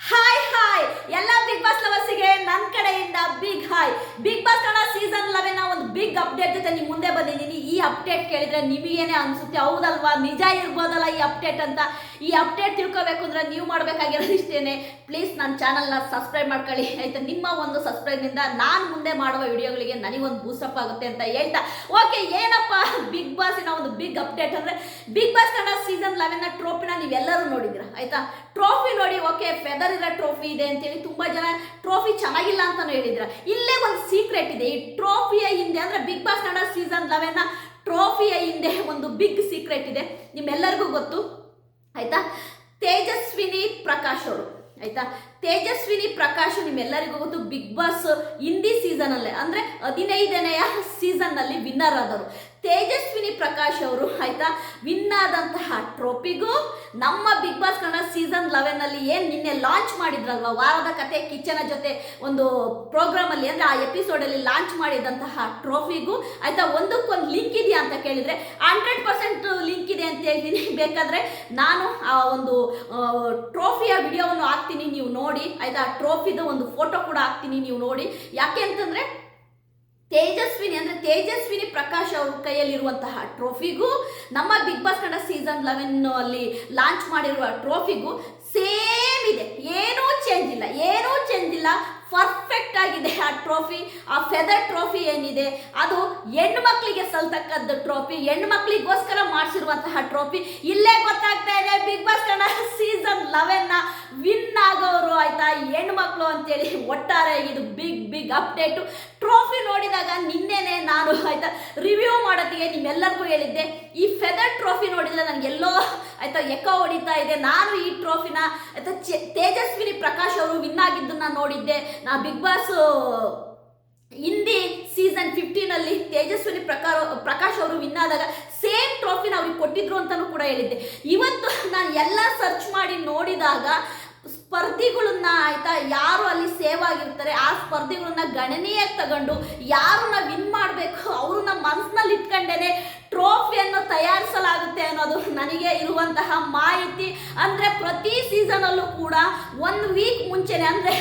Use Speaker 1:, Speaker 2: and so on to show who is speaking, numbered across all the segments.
Speaker 1: Hi hi ಎಲ್ಲ big boss ಲವರ್ಸಿಗೆ ನನ್ನ ಕಡೆಯಿಂದ big hi big boss Kannada season eleven big update ಜೊತೆ ನಿಮ್ಮ ಮುಂದೆ ಬಂದಿದ್ದೀನಿ. ಈ ಅಪ್ಡೇಟ್ ಕೇಳಿದ್ರೆ ನಿಮಗೇನೆ ಅನ್ಸುತ್ತೆ, ಹೌದಲ್ವಾ? ನಿಜ ಇರ್ಬೋದಲ್ಲ ಈ ಅಪ್ಡೇಟ್ ಅಂತ. ಈ ಅಪ್ಡೇಟ್ ತಿಳ್ಕೋಬೇಕು ಅಂದ್ರೆ ನೀವು ಮಾಡಬೇಕಾಗಿರೋದು ಇಷ್ಟೇನೆ. ಪ್ಲೀಸ್ ನನ್ನ ಚಾನಲ್ನ ಸಬ್ಸ್ಕ್ರೈಬ್ ಮಾಡ್ಕೊಳ್ಳಿ. ಆಯ್ತಾ? ನಿಮ್ಮ ಒಂದು ಸಬ್ಸ್ಕ್ರೈಬ್ನಿಂದ ನಾನು ಮುಂದೆ ಮಾಡುವ ವಿಡಿಯೋಗಳಿಗೆ ನನಗೊಂದು ಬೂಸ್ಟಪ್ ಆಗುತ್ತೆ ಅಂತ ಹೇಳ್ತಾ. ಓಕೆ ಏನಪ್ಪ? ಬಿಗ್ ಬಾಸಿನ ಒಂದು ಬಿಗ್ ಅಪ್ಡೇಟ್ ಅಂದ್ರೆ big boss Kannada season eleven ಟ್ರೋಫಿನ ನೀವೆಲ್ಲರೂ ನೋಡಿದ್ದೀರಾ? ಆಯ್ತಾ? ಟ್ರೋಫಿ ನೋಡಿ ಓಕೆ ಫೆದರ್ ಇರೋ ಇದೆ ಅಂತೇಳಿ ತುಂಬ ಜನ ಟ್ರೋಫಿ ಚೆನ್ನಾಗಿಲ್ಲ ಅಂತಲೂ ಹೇಳಿದ್ರ. ಇಲ್ಲೇ ಒಂದು ಸೀಕ್ರೆಟ್ ಇದೆ. ಈ ಟ್ರೋಫಿಯ ಹಿಂದೆ ಅಂದ್ರೆ big boss Kannada season eleven ಟ್ರೋಫಿಯ ಹಿಂದೆ ಒಂದು ಬಿಗ್ ಸೀಕ್ರೆಟ್ ಇದೆ. ನಿಮ್ಮೆಲ್ಲರಿಗೂ ಗೊತ್ತು. ಆಯ್ತಾ? ತೇಜಸ್ವಿನಿ ಪ್ರಕಾಶ್ ಅವರು. ಆಯ್ತಾ? ತೇಜಸ್ವಿನಿ ಪ್ರಕಾಶ್ ನಿಮ್ಮೆಲ್ಲರಿಗೂ ಗೊತ್ತು ಬಿಗ್ ಬಾಸ್ ಹಿಂದಿ ಸೀಸನ್ ಅಲ್ಲೇ. ಅಂದ್ರೆ ಹದಿನೈದನೆಯ ಸೀಸನ್ನಲ್ಲಿ ವಿನ್ನರ್ ಆದರು ತೇಜಸ್ವಿನಿ ಪ್ರಕಾಶ್ ಅವರು ಆಯ್ತಾ? ವಿನ್ ಆದಂತಹ ಟ್ರೋಫಿಗೂ ನಮ್ಮ big boss Kannada season eleven ಅಲ್ಲಿ ಏನ್ ನಿನ್ನೆ ಲಾಂಚ್ ಮಾಡಿದ್ರಲ್ವಾ? ವಾರದ ಕತೆ ಕಿಚನ ಜೊತೆ ಒಂದು ಪ್ರೋಗ್ರಾಮ್ ಅಲ್ಲಿ ಅಂದ್ರೆ ಆ ಎಪಿಸೋಡ್ ಅಲ್ಲಿ ಲಾಂಚ್ ಮಾಡಿದಂತಹ ಟ್ರೋಫಿಗೂ ಆಯ್ತಾ? ಒಂದಕ್ಕೊಂದು ಲಿಂಕ್ ಇದೆಯಾ ಅಂತ ಕೇಳಿದ್ರೆ ಹಂಡ್ರೆಡ್ ಪರ್ಸೆಂಟ್ ಲಿಂಕ್ ಇದೆ ಅಂತ ಹೇಳ್ತೀನಿ. ಬೇಕಾದ್ರೆ ನಾನು ಆ ಒಂದು ಟ್ರೋಫಿಯ ವಿಡಿಯೋವನ್ನು ಹಾಕ್ತೀನಿ, ನೀವು ನೋಡಿ ಆಯ್ತಾ? ಆ ಟ್ರೋಫಿದು ಒಂದು ಫೋಟೋ ಕೂಡ ಹಾಕ್ತೀನಿ ನೀವು ನೋಡಿ. ಯಾಕೆ ಅಂತಂದ್ರೆ, ತೇಜಸ್ವಿನಿ, ಅಂದ್ರೆ ತೇಜಸ್ವಿನಿ ಪ್ರಕಾಶ್ ಅವ್ರ ಕೈಯಲ್ಲಿರುವಂತಹ ಟ್ರೋಫಿಗೂ, ನಮ್ಮ big boss Kannada season eleven ಅಲ್ಲಿ ಲಾಂಚ್ ಮಾಡಿರುವ ಟ್ರೋಫಿಗೂ ಸೇಮ್ ಇದೆ. ಏನೂ ಚೇಂಜ್ ಇಲ್ಲ. ಏನೂ ಚೇಂಜ್ ಇಲ್ಲ. ಪರ್ಫೆಕ್ಟ್ ಆಗಿದೆ ಆ ಟ್ರೋಫಿ ಆ ಫೆದರ್ ಟ್ರೋಫಿ ಏನಿದೆ, ಅದು ಹೆಣ್ಣು ಮಕ್ಕಳಿಗೆ ಸಲ್ತಕ್ಕದ್ದು ಟ್ರೋಫಿ ಹೆಣ್ಣು ಮಕ್ಕಳಿಗೋಸ್ಕರ ಮಾಡಿಸಿರುವಂತಹ ಟ್ರೋಫಿ ಇಲ್ಲೇ ಗೊತ್ತಾಗ್ತಾ ಇದೆ ಬಿಗ್ ಬಾಸ್ ಕನ್ನಡ ಸೀಸನ್ ಲೆವೆನ್ನ ವಿನ್ ಆಗೋರು ಆಯ್ತಾ? ಹೆಣ್ಣು ಮಕ್ಕಳು ಅಂತೇಳಿ ಒಟ್ಟಾರೆ ಇದು ಬಿಗ್ ಬಿಗ್ ಅಪ್ಡೇಟು ಟ್ರೋಫಿ ನೋಡಿದಾಗ ನಿನ್ನೆನೆ ನಾನು ಆಯ್ತಾ ರಿವ್ಯೂ ಮಾಡೋದಕ್ಕೆ ನಿಮ್ಮೆಲ್ಲರಿಗೂ ಹೇಳಿದ್ದೆ. ಈ ಫೆದರ್ ಟ್ರೋಫಿ ನೋಡಿದ್ರೆ ನನಗೆಲ್ಲೋ ಆಯ್ತಾ ಎಕ್ಕ ಹೊಡಿತಾ ಇದೆ. ನಾನು ಈ ಟ್ರೋಫಿನ ಆಯ್ತಾ ತೇಜಸ್ವಿನಿ ಪ್ರಕಾಶ್ ಅವರು ವಿನ್ ಆಗಿದ್ದನ್ನ ನೋಡಿದ್ದೆ. ಬಿಗ್ ಬಾಸ್ ಹಿಂದಿ ಸೀಸನ್ ಫಿಫ್ಟೀನಲ್ಲಿ ತೇಜಸ್ವಿನಿ ಪ್ರಕಾರ, ಪ್ರಕಾಶ್ ಅವರು ವಿನ್ ಆದಾಗ ಸೇಮ್ ಟ್ರೋಫಿನ ಅವ್ರಿಗೆ ಕೊಟ್ಟಿದ್ರು ಅಂತಲೂ ಕೂಡ ಹೇಳಿದ್ದೆ. ಇವತ್ತು ನಾನು ಎಲ್ಲ ಸರ್ಚ್ ಮಾಡಿ ನೋಡಿದಾಗ ಸ್ಪರ್ಧಿಗಳನ್ನ ಆಯ್ತಾ ಯಾರು ಅಲ್ಲಿ ಸೇವ್ ಆಗಿರ್ತಾರೆ, ಆ ಸ್ಪರ್ಧಿಗಳನ್ನ ಗಣನೀಯ ತಗೊಂಡು ಯಾರನ್ನ ವಿನ್ ಮಾಡಬೇಕು ಅನ್ನೋದು ನನಗೆ ಇರುವಂತಹ ಮಾಹಿತಿ ಅಂದರೆ ಪ್ರತಿ ಸೀಸನಲ್ಲೂ ಕೂಡ ಒಂದು ವೀಕ್ ಮುಂಚೆನೆ ಅಂದರೆ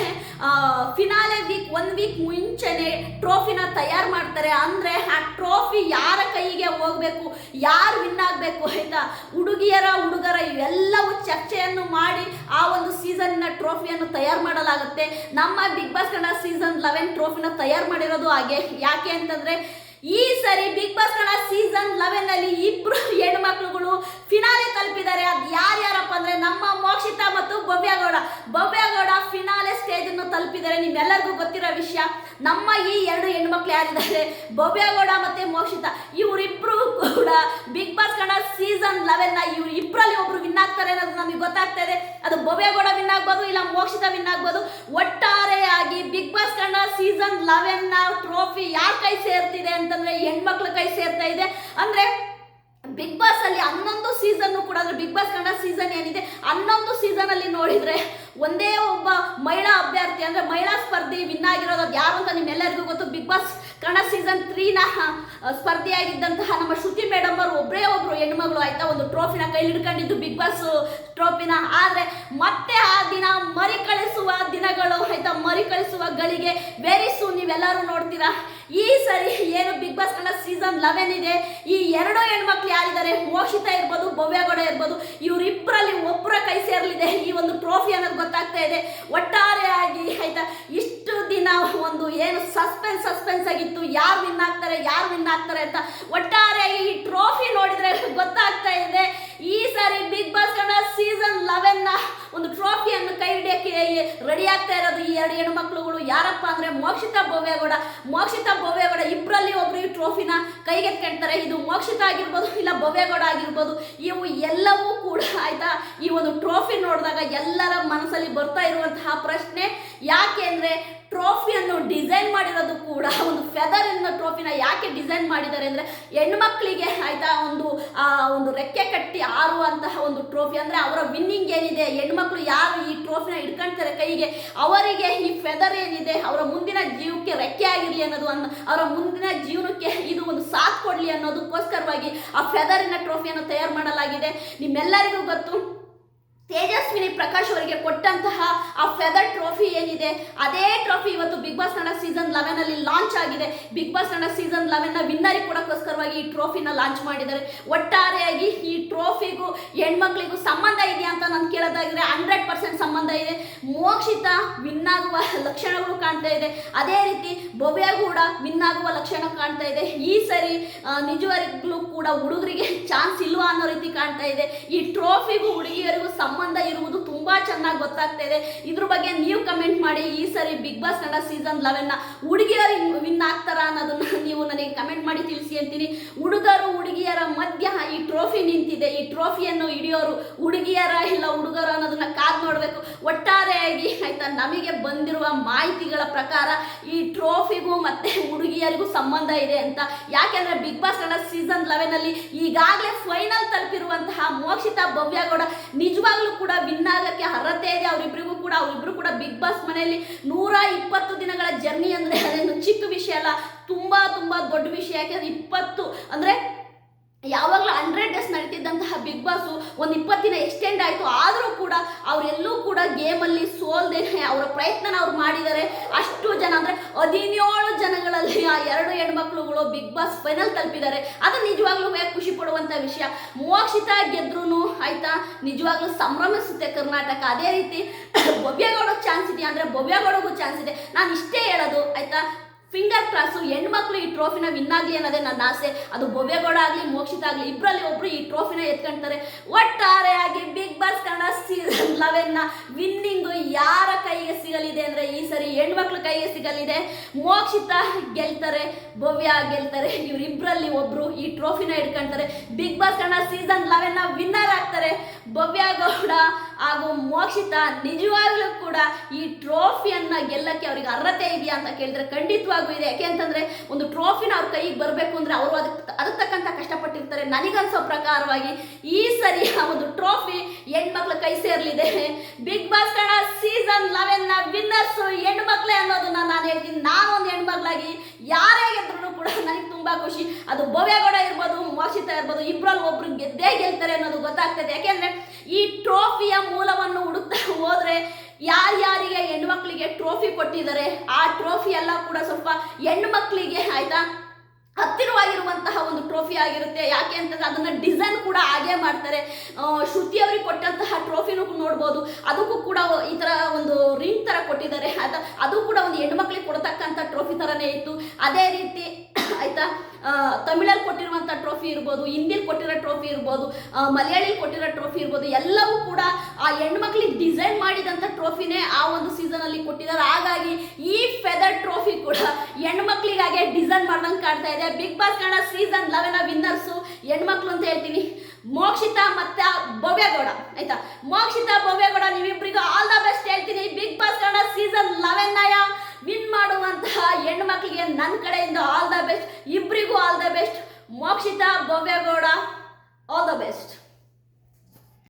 Speaker 1: ಫಿನಾಲೆ ವೀಕ್ ಒಂದು ವೀಕ್ ಮುಂಚೆನೆ ಟ್ರೋಫಿನ ತಯಾರು ಮಾಡ್ತಾರೆ. ಅಂದರೆ ಆ ಟ್ರೋಫಿ ಯಾರ ಕೈಗೆ ಹೋಗಬೇಕು, ಯಾರು ವಿನ್ ಆಗಬೇಕು ಆಯಿತಾ? ಹುಡುಗಿಯರ, ಹುಡುಗರ ಇವೆಲ್ಲವೂ ಚರ್ಚೆಯನ್ನು ಮಾಡಿ ಆ ಒಂದು ಸೀಸನ್ನ ಟ್ರೋಫಿಯನ್ನು ತಯಾರು ಮಾಡಲಾಗುತ್ತೆ. ನಮ್ಮ big boss Kannada season eleven ಟ್ರೋಫಿನ ತಯಾರು ಮಾಡಿರೋದು ಹಾಗೆ. ಯಾಕೆ ಅಂತಂದರೆ, ಈ ಸರಿ big boss Kannada season eleven ಅಲ್ಲಿ ಇಬ್ರು ಹೆಣ್ಮಕ್ಳುಗಳು ಫಿನಾಲೆ ತಲುಪಿದ್ದಾರೆ ಅದು ಯಾರ್ಯಾರಪ್ಪ ಅಂದ್ರೆ ನಮ್ಮ ಮೋಕ್ಷಿತಾ ಮತ್ತು ಭವ್ಯಗೌಡ ಭವ್ಯಗೌಡ ಫಿನಾಲೆ ಸ್ಟೇಜ್ ಅನ್ನು ತಲುಪಿದ್ದಾರೆ ನಿಮ್ಮೆಲ್ಲರಿಗೂ ಗೊತ್ತಿರೋ ವಿಷಯ, ನಮ್ಮ ಈ ಎರಡು ಹೆಣ್ಮಕ್ಳು ಯಾರಿದ್ದಾರೆ? ಭವ್ಯಗೌಡ ಮತ್ತೆ ಮೋಕ್ಷಿತಾ. ಇವರಿಬ್ರು ಕೂಡ ಬಿಗ್ ಬಾಸ್ ಕನ್ನಡ ಸೀಸನ್ ಲೆವೆನ್ನ ಇವ್ರು ಇಬ್ಬರಲ್ಲಿ ಒಬ್ರು ವಿನ್ ಆಗ್ತಾರೆ ಅನ್ನೋದು ನಮಗೆ ಗೊತ್ತಾಗ್ತಾ ಇದೆ. ಅದು ಭವ್ಯಗೌಡ ವಿನ್ ಆಗ್ಬೋದು, ಇಲ್ಲ ಮೋಕ್ಷಿತ ವಿನ್ ಆಗ್ಬೋದು. ಒಟ್ಟಾರೆಯಾಗಿ ಬಿಗ್ ಬಾಸ್ ಕನ್ನಡ ಸೀಸನ್ ಲೆವೆನ್ನ ಟ್ರೋಫಿ ಯಾರ ಕೈ ಸೇರ್ತಿದೆ ಅಂತಂದ್ರೆ ಹೆಣ್ಮಕ್ಳ ಕೈ ಸೇರ್ತಾ ಇದೆ. ಅಂದ್ರೆ ಬಿಗ್ ಬಾಸ್ ಅಲ್ಲಿ ಹನ್ನೊಂದು ಸೀಸನ್ ಕೂಡ ಅಂದ್ರೆ ಬಿಗ್ ಬಾಸ್ ಕನ್ನಡ ಸೀಸನ್ ಏನಿದೆ, ಹನ್ನೊಂದು ಸೀಸನ್ ಅಲ್ಲಿ ನೋಡಿದ್ರೆ ಒಂದೇ ಒಬ್ಬ ಮಹಿಳಾ ಅಭ್ಯರ್ಥಿ ಅಂದ್ರೆ ಮಹಿಳಾ ಸ್ಪರ್ಧಿ ವಿನ್ ಆಗಿರೋದು ಯಾರು ಅಂತ ನಿಮ್ಮೆಲ್ಲರಿಗೂ ಗೊತ್ತು. ಬಿಗ್ ಬಾಸ್ ಕನ್ನಡ ಸೀಸನ್ ತ್ರೀನ ಸ್ಪರ್ಧೆಯಾಗಿದ್ದಂತಹ ನಮ್ಮ ಶ್ರುತಿ ಮೇಡಮ್ ಅವರು ಒಬ್ಬರೇ ಒಬ್ರು ಹೆಣ್ಮಗಳು ಆಯ್ತಾ ಒಂದು ಟ್ರೋಫಿನ ಕೈಲಿ ಹಿಡ್ಕೊಂಡಿದ್ದು ಬಿಗ್ ಬಾಸ್ ಟ್ರೋಫಿನ ಆದ್ರೆ ಮತ್ತೆ ಆ ದಿನ ಮರಿಕಳಿಸುವ ದಿನಗಳು ಆಯ್ತಾ, ಮರಿಕಳಿಸುವ ಗಳಿಗೆ ವೆರಿ ನೀವೆಲ್ಲರೂ ನೋಡ್ತೀರಾ. ಈ ಸರಿ ಏನು big boss Kannada season eleven ಇದೆ. ಈ ಎರಡು ಹೆಣ್ಮಕ್ಳು ಯಾರಿದ್ದಾರೆ? ಮೋಕ್ಷಿತಾ ಇರ್ಬೋದು ಭವ್ಯಗೌಡ ಇರ್ಬೋದು ಇವರಿಬ್ಬರಲ್ಲಿ ಒಬ್ಬರ ಕೈ ಸೇರಲಿದೆ. ಈ ಒಂದು ಟ್ರೋಫಿ ಅನ್ನೋದು ಗೊತ್ತಾಗ್ತಾ ಇದೆ. ಒಟ್ಟಾರೆಯಾಗಿ ಆಯ್ತಾ ದಿನ ಒಂದು ಏನು ಸಸ್ಪೆನ್ಸ್ ಸಸ್ಪೆನ್ಸ್ ಆಗಿತ್ತು. ಯಾರು ವಿನ್ ಆಗ್ತಾರೆ, ಯಾರು ವಿನ್ ಆಗ್ತಾರೆ ಅಂತ ಒಟ್ಟಾರೆ ಈ ಟ್ರೋಫಿ ನೋಡಿದ್ರೆ ಗೊತ್ತಾಗ್ತಾ ಇದೆ. ಈ ಸಾರಿ ಬಿಗ್ ಬಾಸ್ ಕನ್ನಡ ಸೀಸನ್ ಲೆವೆನ್ನ ಒಂದು ಟ್ರೋಫಿಯನ್ನು ಕೈ ಹಿಡಿಯಕ್ಕೆ ರೆಡಿ ಆಗ್ತಾ ಇರೋದು ಈ ಎರಡು ಹೆಣ್ಣು ಮಕ್ಕಳುಗಳು ಯಾರಪ್ಪ ಅಂದ್ರೆ ಮೋಕ್ಷಿತಾ ಭವ್ಯಗೌಡ. ಮೋಕ್ಷಿತಾ ಭವ್ಯಗೌಡ ಇಬ್ಬರಲ್ಲಿ ಒಬ್ರು ಈ ಟ್ರೋಫಿನ ಕೆಡ್ತಾರೆ ಇದು ಮೋಕ್ಷಿತ ಆಗಿರ್ಬೋದು ಇಲ್ಲ ಭವ್ಯಗೌಡ ಆಗಿರ್ಬೋದು. ಇವು ಎಲ್ಲವೂ ಕೂಡ ಆಯ್ತಾ ಈ ಒಂದು ಟ್ರೋಫಿ ನೋಡಿದಾಗ ಎಲ್ಲರ ಮನಸ್ಸಲ್ಲಿ ಬರ್ತಾ ಇರುವಂತಹ ಪ್ರಶ್ನೆ. ಯಾಕೆ ಅಂದ್ರೆ ಟ್ರೋಫಿಯನ್ನು ಡಿಸೈನ್ ಮಾಡಿರೋದು ಕೂಡ ಒಂದು ಫೆದರ್ ಎನ್ನೋ ಟ್ರೋಫಿನ ಯಾಕೆ ಡಿಸೈನ್ ಮಾಡಿದ್ದಾರೆ ಅಂದರೆ ಹೆಣ್ಮಕ್ಳಿಗೆ ಆಯಿತಾ ಒಂದು ಒಂದು ರೆಕ್ಕೆ ಕಟ್ಟಿ ಆರುವಂತಹ ಒಂದು ಟ್ರೋಫಿ ಅಂದರೆ ಅವರ ವಿನ್ನಿಂಗ್ ಏನಿದೆ, ಹೆಣ್ಮಕ್ಳು ಯಾರು ಈ ಟ್ರೋಫಿನ ಇಟ್ಕೊಳ್ತಾರೆ ಕೈಗೆ, ಅವರಿಗೆ ಈ ಫೆದರ್ ಏನಿದೆ, ಅವರ ಮುಂದಿನ ಜೀವಕ್ಕೆ ರೆಕ್ಕೆ ಆಗಿರಲಿ ಅನ್ನೋದು ಅನ್ನ, ಅವರ ಮುಂದಿನ ಜೀವನಕ್ಕೆ ಇದು ಒಂದು ಸಾಥ್ ಕೊಡಲಿ ಅನ್ನೋದಕ್ಕೋಸ್ಕರವಾಗಿ ಆ ಫೆದರಿನ ಟ್ರೋಫಿಯನ್ನು ತಯಾರು ಮಾಡಲಾಗಿದೆ. ನಿಮ್ಮೆಲ್ಲರಿಗೂ ಗೊತ್ತು, ತೇಜಸ್ವಿನಿ ಪ್ರಕಾಶ್ ಅವರಿಗೆ ಕೊಟ್ಟಂತಹ ಆ ಫೆದರ್ ಟ್ರೋಫಿ ಏನಿದೆ, ಅದೇ ಟ್ರೋಫಿ ಇವತ್ತು big boss Kannada season eleven ಅಲ್ಲಿ ಲಾಂಚ್ ಆಗಿದೆ. ಬಿಗ್ ಬಾಸ್ ಕನ್ನಡ ಸೀಸನ್ ಲೆವೆನ್ನ ವಿನ್ನರಿ ಕೊಡೋಕ್ಕೋಸ್ಕರವಾಗಿ ಈ ಟ್ರೋಫಿನ ಲಾಂಚ್ ಮಾಡಿದ್ದಾರೆ. ಒಟ್ಟಾರೆಯಾಗಿ ಈ ಟ್ರೋಫಿಗೂ ಹೆಣ್ಮಕ್ಳಿಗೂ ಸಂಬಂಧ ಇದೆಯಾ ಅಂತ ನಾನು ಕೇಳೋದಾಗಿದ್ರೆ ಹಂಡ್ರೆಡ್ ಪರ್ಸೆಂಟ್ ಸಂಬಂಧ ಇದೆ. ಮೋಕ್ಷಿತ ವಿನ್ ಆಗುವ ಲಕ್ಷಣಗಳು ಕಾಣ್ತಾ ಇದೆ. ಅದೇ ರೀತಿ ಭವ್ಯ ಕೂಡ ವಿನ್ ಆಗುವ ಲಕ್ಷಣ ಕಾಣ್ತಾ ಇದೆ. ಈ ಸರಿ ನಿಜವಾಗ್ಲೂ ಕೂಡ ಹುಡುಗರಿಗೆ ಚಾನ್ಸ್ ಇಲ್ವಾ ಅನ್ನೋ ರೀತಿ ಕಾಣ್ತಾ ಇದೆ. ಈ ಟ್ರೋಫಿಗೂ ಹುಡುಗಿಯರಿಗೂ ಸಂಬಂಧ ಇರುವುದು ತುಂಬಾ ಚೆನ್ನಾಗಿ ಗೊತ್ತಾಗ್ತಾ ಇದೆ. ಇದ್ರ ಬಗ್ಗೆ ನೀವು ಕಮೆಂಟ್ ಮಾಡಿ ಈ ಸರಿ ಬಿಗ್ ಬಾಸ್ ಕನ್ನಡ ಸೀಸನ್ ಲೆವೆನ್ನ ಹುಡುಗಿಯರು ವಿನ್ ಆಗ್ತಾರ ಅನ್ನೋದನ್ನ ನೀವು ನನಗೆ ಕಮೆಂಟ್ ಮಾಡಿ ತಿಳಿಸಿ ಅಂತೀನಿ. ಹುಡುಗರು ಹುಡುಗಿಯರ ಮಧ್ಯ ಈ ಟ್ರೋಫಿ ನಿಂತಿದೆ. ಈ ಟ್ರೋಫಿಯನ್ನು ಹಿಡಿಯೋರು ಹುಡುಗಿಯರ ಇಲ್ಲ ಹುಡುಗರು ಅನ್ನೋದನ್ನ ಕಾದ್ ನೋಡಬೇಕು. ಒಟ್ಟಾರೆಯಾಗಿ ಆಯ್ತಾ ನಮಗೆ ಬಂದಿರುವ ಮಾಹಿತಿಗಳ ಪ್ರಕಾರ ಈ ಟ್ರೋಫಿಗೂ ಮತ್ತೆ ಹುಡುಗಿಯರಿಗೂ ಸಂಬಂಧ ಇದೆ ಅಂತ. ಯಾಕೆಂದ್ರೆ big boss Kannada season eleven ಅಲ್ಲಿ ಈಗಾಗಲೇ ಫೈನಲ್ ತಲುಪಿರುವಂತಹ ಮೋಕ್ಷಿತಾ ಭವ್ಯಗೌಡ ನಿಜವಾಗ್ಲೂ ಕೂಡ ವಿನ್ ಆಗಕ್ಕೆ ಅರ್ಹತೆ ಇದೆ. ಅವರಿಬ್ಬರಿಗೂ ಕೂಡ, ಅವರಿಬ್ರು ಕೂಡ ಬಿಗ್ ಬಾಸ್ ಮನೆಯಲ್ಲಿ ನೂರ ಇಪ್ಪತ್ತು ದಿನಗಳ ಜರ್ನಿ ಅಂದ್ರೆ ಅದೇನು ಚಿಕ್ಕ ವಿಷಯ ಅಲ್ಲ, ತುಂಬಾ ತುಂಬಾ ದೊಡ್ಡ ವಿಷಯ. ಯಾಕೆಂದ್ರೆ ಇಪ್ಪತ್ತು ಅಂದ್ರೆ ಯಾವಾಗಲೂ ಹಂಡ್ರೆಡ್ ಬಾಸು ಒಂದು ಇಪ್ಪತ್ತು ದಿನ ಎಕ್ಸ್ಟೆಂಡ್ ಆಯಿತು. ಆದರೂ ಕೂಡ ಅವರೆಲ್ಲೂ ಕೂಡ ಗೇಮಲ್ಲಿ ಸೋಲ್ದೆ ಅವರ ಪ್ರಯತ್ನನ ಅವ್ರು ಮಾಡಿದ್ದಾರೆ. ಅಷ್ಟು ಜನ ಅಂದರೆ ಹದಿನೇಳು ಜನಗಳಲ್ಲಿ ಆ ಎರಡು ಹೆಣ್ಮಕ್ಳುಗಳು ಬಿಗ್ ಬಾಸ್ ಫೈನಲ್ ತಲುಪಿದ್ದಾರೆ. ಅದು ನಿಜವಾಗ್ಲೂ ಖುಷಿ ಪಡುವಂಥ ವಿಷಯ. ಮೋಕ್ಷಿತ ಗೆದ್ರೂ ಆಯ್ತಾ? ನಿಜವಾಗ್ಲೂ ಸಂಭ್ರಮಿಸುತ್ತೆ ಕರ್ನಾಟಕ. ಅದೇ ರೀತಿ ಭವ್ಯಗೌಡಕ್ಕೆ ಚಾನ್ಸ್ ಇದೆಯಾ ಅಂದರೆ ಭವ್ಯಗೌಡಗೂ ಚಾನ್ಸ್ ಇದೆ. ನಾನು ಇಷ್ಟೇ ಹೇಳೋದು, ಆಯ್ತಾ? ಫಿಂಗರ್ ಕ್ರಾಸು ಹೆಣ್ಮಕ್ಳು ಟ್ರೋಫಿನ ವಿನ್ ಆಗಲಿ ಅನ್ನೋದೇ ನನ್ನ ಆಸೆ. ಅದು ಬೊಬೆಗೌಡ ಆಗಲಿ ಮೋಕ್ಷಿತ ಆಗಲಿ ಇಬ್ಬರಲ್ಲಿ ಒಬ್ರು ಈ ಟ್ರೋಫಿನ ಎತ್ಕೊಂತಾರೆ. ಒಟ್ಟಾರೆಯಾಗಿ ಬಿಗ್ ಬಾಸ್ ಕನ್ನಡ ಸೀಸನ್ ಲೆವೆನ್ನ ವಿನ್ನಿಂಗು ಯಾರ ಕೈಗೆ ಸಿಗಲಿದೆ ಅಂದರೆ ಈ ಸರಿ ಹೆಣ್ಮಕ್ಳ ಕೈಗೆ ಸಿಗಲಿದೆ. ಮೋಕ್ಷಿತ ಗೆಲ್ತಾರೆ, ಭವ್ಯ ಗೆಲ್ತಾರೆ. ಇವರಿಬ್ಬರಲ್ಲಿ ಒಬ್ರು ಈ ಟ್ರೋಫಿನ ಇಟ್ಕೊಂತಾರೆ ಬಿಗ್ ಬಾಸ್ ಕನ್ನಡ ಸೀಸನ್ ಲೆವೆನ್ನ ವಿನ್ನರ್ ಆಗ್ತಾರೆ. ಭವ್ಯ ಗೌಡ ಹಾಗೂ ಮೋಕ್ಷಿತ ನಿಜವಾಗ್ಲೂ ಕೂಡ ಈ ಟ್ರೋಫಿಯನ್ನು ಗೆಲ್ಲಕ್ಕೆ ಅವ್ರಿಗೆ ಅರ್ಹತೆ ಇದೆಯಾ ಅಂತ ಕೇಳಿದ್ರೆ ಖಂಡಿತವಾಗೂ ಇದೆ. ಯಾಕೆ ಅಂತಂದ್ರೆ ಒಂದು ಟ್ರೋಫಿನ ಅವ್ರ ಕೈಗೆ ಬರಬೇಕು ಅಂದರೆ ಅವರು ಅದಕ್ಕೆ ಅದಕ್ಕೆ ತಕ್ಕಂತ ಕಷ್ಟಪಟ್ಟಿರ್ತಾರೆ. ನನಗನ್ಸೋ ಪ್ರಕಾರವಾಗಿ ಈ ಸರಿ ಆ ಒಂದು ಟ್ರೋಫಿ ಹೆಣ್ಮಕ್ಳ ಕೈ ಸೇರಲಿದೆ. ಬಿಗ್ ಬಾಸ್ ಕಣ ಸೀಸನ್ ಲೆವೆನ್ನ ವಿನ್ನರ್ಸ್ ಹೆಣ್ಮಕ್ಳೇ ಅನ್ನೋದನ್ನ ನಾನು ಹೇಳ್ತೀನಿ. ನಾನೊಂದು ಹೆಣ್ಮಕ್ಳಾಗಿ ಯಾರೇ ಗೆದ್ರು ಕೂಡ ನನಗೆ ತುಂಬ ಖುಷಿ. ಅದು ಭವ್ಯಗೌಡ ಇರ್ಬೋದು ಮೋಕ್ಷಿತ ಇರ್ಬೋದು ಇಬ್ಬರಲ್ಲಿ ಒಬ್ರು ಗೆದ್ದೇ ಗೆಲ್ತಾರೆ ಅನ್ನೋದು ಗೊತ್ತಾಗ್ತದೆ. ಯಾಕೆಂದರೆ ಈ ಟ್ರೋಫಿಯ ಮೂಲವನ್ನು ಹುಡುಕ್ತಾ ಹೋದ್ರೆ ಯಾರ್ಯಾರಿಗೆ ಹೆಣ್ಮಕ್ಳಿಗೆ ಟ್ರೋಫಿ ಕೊಟ್ಟಿದ್ದಾರೆ, ಆ ಟ್ರೋಫಿ ಎಲ್ಲ ಕೂಡ ಸ್ವಲ್ಪ ಹೆಣ್ಮಕ್ಳಿಗೆ, ಆಯ್ತಾ? ಹತ್ತಿರವಾಗಿರುವಂತಹ ಒಂದು ಟ್ರೋಫಿ ಆಗಿರುತ್ತೆ. ಯಾಕೆ ಅಂತಂದ್ರೆ ಅದನ್ನ ಕೂಡ ಹಾಗೆ ಮಾಡ್ತಾರೆ. ಶ್ರುತಿ ಅವರಿಗೆ ಕೊಟ್ಟಂತಹ ಟ್ರೋಫಿನೂ ನೋಡ್ಬೋದು. ಅದಕ್ಕೂ ಕೂಡ ಈ ತರ ಒಂದು ರಿಂಗ್ ತರ ಕೊಟ್ಟಿದ್ದಾರೆ. ಅದ, ಅದು ಕೂಡ ಒಂದು ಹೆಣ್ಮಕ್ಳಿಗೆ ಕೊಡ್ತಕ್ಕಂಥ ಟ್ರೋಫಿ ತರನೇ ಇತ್ತು. ಅದೇ ರೀತಿ, ಆಯ್ತಾ? ತಮಿಳಲ್ಲಿ ಕೊಟ್ಟಿರುವಂಥ ಟ್ರೋಫಿ ಇರ್ಬೋದು, ಹಿಂದಿಲಿ ಕೊಟ್ಟಿರೋ ಟ್ರೋಫಿ ಇರ್ಬೋದು ಮಲಯಾಳಿ ಕೊಟ್ಟಿರೋ ಟ್ರೋಫಿ ಇರ್ಬೋದು, ಎಲ್ಲವೂ ಕೂಡ ಆ ಹೆಣ್ಮಕ್ಳಿಗೆ ಡಿಸೈನ್ ಮಾಡಿದಂಥ ಟ್ರೋಫಿನೇ ಆ ಒಂದು ಸೀಸನ್ ಅಲ್ಲಿ ಕೊಟ್ಟಿದ್ದಾರೆ. ಹಾಗಾಗಿ ಈ ಫೆದರ್ ಟ್ರೋಫಿ ಕೂಡ ಹೆಣ್ಮಕ್ಳಿಗಾಗೆ ಡಿಸೈನ್ ಮಾಡ್ದಂಗೆ ಕಾಣ್ತಾ ಇದೆ. Big boss Kannada season eleven winners ಹೆಣ್ಮಕ್ಳು ಅಂತ ಹೇಳ್ತೀನಿ. ಮೋಕ್ಷಿತ ಮತ್ತೆ ಭವ್ಯಗೌಡ ಆಯ್ತಾ? ಮೋಕ್ಷಿತ ಭವ್ಯಗೌಡ ನೀವಿಬ್ರಿಗೂ ಆಲ್ ದ ಬೆಸ್ಟ್ ಹೇಳ್ತೀನಿ. Big boss Kannada season eleven ನಯ ವಿನ್ ಮಾಡುವಂತಹ ಹೆಣ್ಮಕ್ಳಿಗೆ ನನ್ನ ಕಡೆಯಿಂದ ಆಲ್ ದ ಬೆಸ್ಟ್ ಇಬ್ಬರಿಗೂ all the best Mokshitha Bhavya Gowda all the best